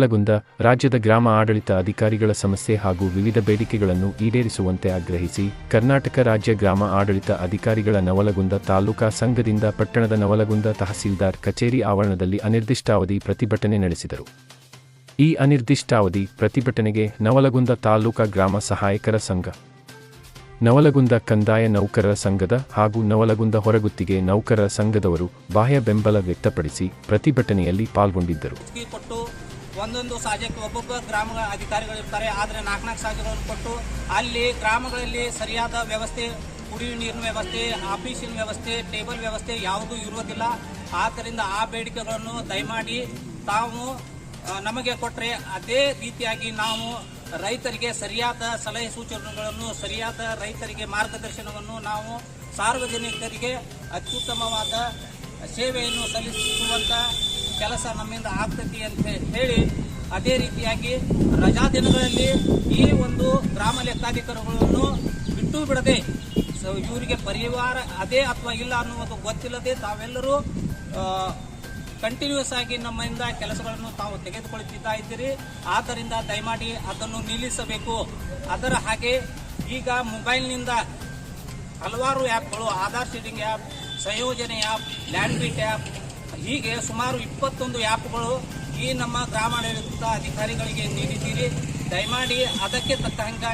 ನವಲಗುಂದ ರಾಜ್ಯದ ಗ್ರಾಮ ಆಡಳಿತ ಅಧಿಕಾರಿಗಳ ಸಮಸ್ಯೆ ಹಾಗೂ ವಿವಿಧ ಬೇಡಿಕೆಗಳನ್ನು ಈಡೇರಿಸುವಂತೆ ಆಗ್ರಹಿಸಿ, ಕರ್ನಾಟಕ ರಾಜ್ಯ ಗ್ರಾಮ ಆಡಳಿತ ಅಧಿಕಾರಿಗಳ ನವಲಗುಂದ ತಾಲೂಕಾ ಸಂಘದಿಂದ ಪಟ್ಟಣದ ನವಲಗುಂದ ತಹಸೀಲ್ದಾರ್ ಕಚೇರಿ ಆವರಣದಲ್ಲಿ ಅನಿರ್ದಿಷ್ಟಾವಧಿ ಪ್ರತಿಭಟನೆ ನಡೆಸಿದರು. ಈ ಅನಿರ್ದಿಷ್ಟಾವಧಿ ಪ್ರತಿಭಟನೆಗೆ ನವಲಗುಂದ ತಾಲೂಕಾ ಗ್ರಾಮ ಸಹಾಯಕರ ಸಂಘ, ನವಲಗುಂದ ಕಂದಾಯ ನೌಕರರ ಸಂಘದ ಹಾಗೂ ನವಲಗುಂದ ಹೊರಗುತ್ತಿಗೆ ನೌಕರರ ಸಂಘದವರು ಬಾಹ್ಯ ಬೆಂಬಲ ವ್ಯಕ್ತಪಡಿಸಿ ಪ್ರತಿಭಟನೆಯಲ್ಲಿ ಪಾಲ್ಗೊಂಡಿದ್ದರು. ಒಂದೊಂದು ಸಾಜಕ್ಕೆ ಒಬ್ಬೊಬ್ಬ ಗ್ರಾಮಗಳ ಅಧಿಕಾರಿಗಳು ಇರ್ತಾರೆ. ಆದರೆ ನಾಲ್ಕು ನಾಲ್ಕು ಸಾಜಗಳನ್ನು ಕೊಟ್ಟು ಅಲ್ಲಿ ಗ್ರಾಮಗಳಲ್ಲಿ ಸರಿಯಾದ ವ್ಯವಸ್ಥೆ, ಕುಡಿಯುವ ನೀರಿನ ವ್ಯವಸ್ಥೆ, ಆಫೀಸಿನ ವ್ಯವಸ್ಥೆ, ಟೇಬಲ್ ವ್ಯವಸ್ಥೆ ಯಾವುದೂ ಇರುವುದಿಲ್ಲ. ಆದ್ದರಿಂದ ಆ ಬೇಡಿಕೆಗಳನ್ನು ದಯಮಾಡಿ ತಾವು ನಮಗೆ ಕೊಟ್ಟರೆ ಅದೇ ರೀತಿಯಾಗಿ ನಾವು ರೈತರಿಗೆ ಸರಿಯಾದ ಸಲಹೆ ಸೂಚನೆಗಳನ್ನು, ಸರಿಯಾದ ರೈತರಿಗೆ ಮಾರ್ಗದರ್ಶನವನ್ನು ನಾವು ಸಾರ್ವಜನಿಕರಿಗೆ ಅತ್ಯುತ್ತಮವಾದ ಸೇವೆಯನ್ನು ಸಲ್ಲಿಸುವಂತ ಕೆಲಸ ನಮ್ಮಿಂದ ಆಗ್ತತಿ ಅಂತ ಹೇಳಿ ಅದೇ ರೀತಿಯಾಗಿ ರಜಾ ದಿನಗಳಲ್ಲಿ ಈ ಒಂದು ಗ್ರಾಮ ಲೆಕ್ಕಾಧಿಕಾರಿಗಳನ್ನು ಬಿಟ್ಟು ಬಿಡದೆ ಇವರಿಗೆ ಪರಿವಾರ ಅದೇ ಅಥವಾ ಇಲ್ಲ ಅನ್ನುವುದು ಗೊತ್ತಿಲ್ಲದೆ ತಾವೆಲ್ಲರೂ ಕಂಟಿನ್ಯೂಸ್ ಆಗಿ ನಮ್ಮಿಂದ ಕೆಲಸಗಳನ್ನು ತಾವು ತೆಗೆದುಕೊಳ್ಳುತ್ತಿದ್ದಾ ಇದ್ದೀರಿ. ಆದ್ದರಿಂದ ದಯಮಾಡಿ ಅದನ್ನು ನಿಲ್ಲಿಸಬೇಕು. ಅದರ ಹಾಗೆ ಈಗ ಮೊಬೈಲ್ನಿಂದ ಹಲವಾರು ಆ್ಯಪ್ಗಳು, ಆಧಾರ್ ಶೀಟಿಂಗ್ ಆ್ಯಪ್, ಸಂಯೋಜನೆ ಆ್ಯಪ್ ಲ್ಯಾಂಡ್ ಬೀಟ್ ಆ್ಯಪ್ ಹೀಗೆ ಸುಮಾರು ಇಪ್ಪತ್ತೊಂದು ಆ್ಯಪ್ಗಳು ಈ ನಮ್ಮ ಗ್ರಾಮಾಡಳಿತ ಅಧಿಕಾರಿಗಳಿಗೆ ನೀಡಿದ್ದೀರಿ. ದಯಮಾಡಿ ಅದಕ್ಕೆ ತಕ್ಕ ಹಂಗೆ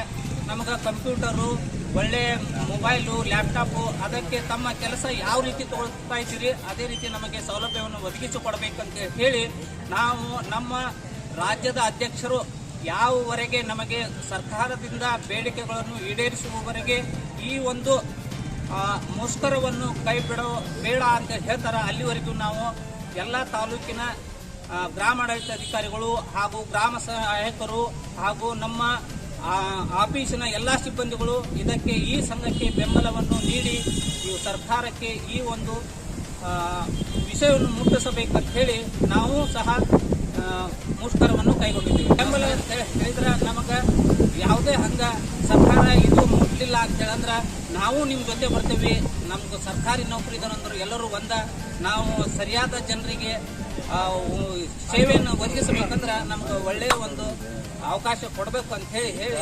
ನಮಗೆ ಕಂಪ್ಯೂಟರು, ಒಳ್ಳೆ ಮೊಬೈಲು, ಲ್ಯಾಪ್ಟಾಪು, ಅದಕ್ಕೆ ತಮ್ಮ ಕೆಲಸ ಯಾವ ರೀತಿ ತಗೊಳ್ತಾ ಇದ್ದೀರಿ, ಅದೇ ರೀತಿ ನಮಗೆ ಸೌಲಭ್ಯವನ್ನು ಒದಗಿಸಿಕೊಡಬೇಕಂತ ಹೇಳಿ ನಾವು ನಮ್ಮ ರಾಜ್ಯದ ಅಧ್ಯಕ್ಷರು ಯಾವವರೆಗೆ ನಮಗೆ ಸರ್ಕಾರದಿಂದ ಬೇಡಿಕೆಗಳನ್ನು ಈಡೇರಿಸುವವರೆಗೆ ಈ ಒಂದು ಆ, ಮುಷ್ಕರವನ್ನು ಕೈ ಬಿಡೋ ಬೇಡ ಅಂತ ಹೇಳ್ತಾರೆ ಅಲ್ಲಿವರೆಗೂ ನಾವು ಎಲ್ಲ ತಾಲೂಕಿನ ಗ್ರಾಮ ಗ್ರಾಮಾಡಳಿತ ಅಧಿಕಾರಿಗಳು ಹಾಗೂ ಗ್ರಾಮ ಸಹಾಯಕರು ಹಾಗೂ ನಮ್ಮ ಆಫೀಸಿನ ಎಲ್ಲ ಸಿಬ್ಬಂದಿಗಳು ಇದಕ್ಕೆ ಈ ಸಂಘಕ್ಕೆ ಬೆಂಬಲವನ್ನು ನೀಡಿ ಈ ಸರ್ಕಾರಕ್ಕೆ ಈ ಒಂದು ವಿಷಯವನ್ನು ಮುಟ್ಟಿಸಬೇಕಂತ ಹೇಳಿ ನಾವು ಸಹ ಮುಷ್ಕರವನ್ನು ಕೈಗೊಂಡಿದ್ದೀವಿ. ಬೆಂಬಲ ಅಂತ ಹೇಳಿದ್ರೆ ನಮಗೆ ಯಾವುದೇ ಹಂಗ ಸರ್ಕಾರ ಇದು ಮುಟ್ಟಲಿಲ್ಲ ಅಂತ ಹೇಳಂದ್ರ ನಾವು ನಿಮ್ಮ ಜೊತೆ ಬರ್ತೇವೆ. ನಮ್ಗೆ ಸರ್ಕಾರಿ ನೌಕರಿದಾರಂದರು ಎಲ್ಲರೂ ಒಂದ ನಾವು ಸರಿಯಾದ ಜನರಿಗೆ ಸೇವೆಯನ್ನು ಒದಗಿಸಬೇಕಂದ್ರೆ ನಮ್ಗೆ ಒಳ್ಳೆಯ ಒಂದು ಅವಕಾಶ ಕೊಡಬೇಕು ಅಂತ ಹೇಳಿ ಹೇಳಿ.